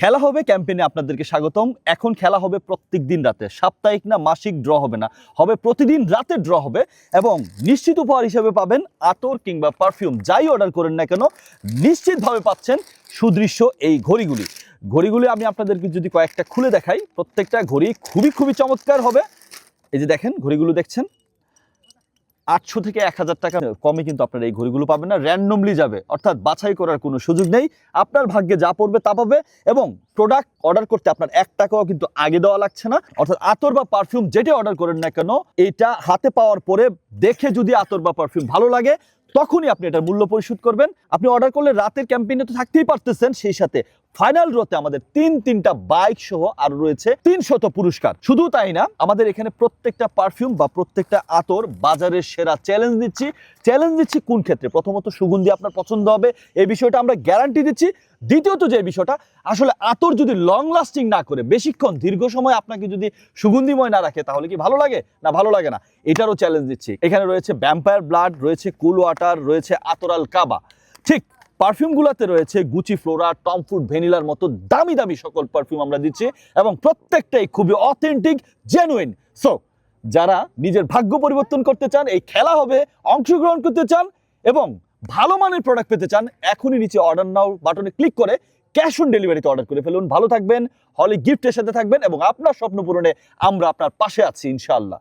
খেলা হবে, ক্যাম্পেইনে আপনাদেরকে স্বাগতম। এখন খেলা হবে প্রত্যেক দিন রাতে। সাপ্তাহিক না, মাসিক ড্র হবে না। হবে প্রতিদিন রাতে ড্র হবে এবং নিশ্চিত উপহার হিসেবে পাবেন আতর কিংবা পারফিউম। যাই অর্ডার করেন না কেন, নিশ্চিতভাবে পাচ্ছেন সুদৃশ্য এই ঘড়িগুলি। ঘড়িগুলি আমি আপনাদেরকে যদি কয়েকটা খুলে দেখাই, প্রত্যেকটা ঘড়ি খুবই খুবই চমৎকার হবে। এই যে দেখেন, ঘড়িগুলো দেখছেন? আটশো থেকে এক হাজার টাকা কমে কিন্তু আপনার এই ঘড়িগুলো পাবেন না র্যান্ডমলি যাবে। অর্থাৎ বাছাই করার কোনো সুযোগ নেই। আপনার ভাগ্যে যা পড়বে তা পাবে এবং প্রোডাক্ট অর্ডার করতে আপনার এক টাকাও কিন্তু আগে দেওয়া লাগছে না। অর্থাৎ আতর বা পারফিউম যেটা অর্ডার করেন না কেন এটা হাতে পাওয়ার পরে দেখে যদি আতর বা পারফিউম ভালো লাগে তখনই আপনি এটার মূল্য পরিশোধ করবেন। আপনি অর্ডার করলে রাতের ক্যাম্পেইনে তো থাকতেই পারতেছেন, সেই সাথে ফাইনাল রোতে আমাদের তিন, তিনটা বাইক সহ আর রয়েছে তিনশত পুরস্কার। শুধু তাই না, আমাদের এখানে প্রত্যেকটা পারফিউম বা প্রত্যেকটা আতর বাজারের সেরা চ্যালেঞ্জ দিচ্ছি। চ্যালেঞ্জ দিচ্ছি কোন ক্ষেত্রে? প্রথমত সুগন্ধি আপনার পছন্দ হবে। এই বিষয়টা আমরা গ্যারান্টি দিচ্ছি। দ্বিতীয়ত যে বিষয়টা, আসলে আতর যদি লং লাস্টিং না করে, বেশিক্ষণ, দীর্ঘ সময় আপনাকে যদি সুগন্ধিময় না রাখে, তাহলে কি ভালো লাগে? না, ভালো লাগে না। এটারও চ্যালেঞ্জ দিচ্ছি। এখানে রয়েছে ভ্যাম্পায়ার ব্লাড রয়েছে কুল ওয়াটার রয়েছে আতরাল কাবা। ঠিক পারফিউমগুলোতে রয়েছে গুচি ফ্লোরা টম ফুড ভ্যানিলার মতো দামি দামি সকল পারফিউম আমরা দিচ্ছি এবং প্রত্যেকটাই খুবই অথেন্টিক জেনুইন সো যারা নিজের ভাগ্য পরিবর্তন করতে চান, এই খেলা হবে, অংশগ্রহণ করতে চান এবং ভালো মানের প্রোডাক্ট পেতে চান, এখনই নিচে অর্ডার নাও বাটনে ক্লিক করে ক্যাশ অন ডেলিভারিতে অর্ডার করে ফেলুন। ভালো থাকবেন, হলে গিফটের সাথে থাকবেন এবং আপনার স্বপ্ন পূরণে আমরা আপনার পাশে আছি, ইনশাআল্লাহ।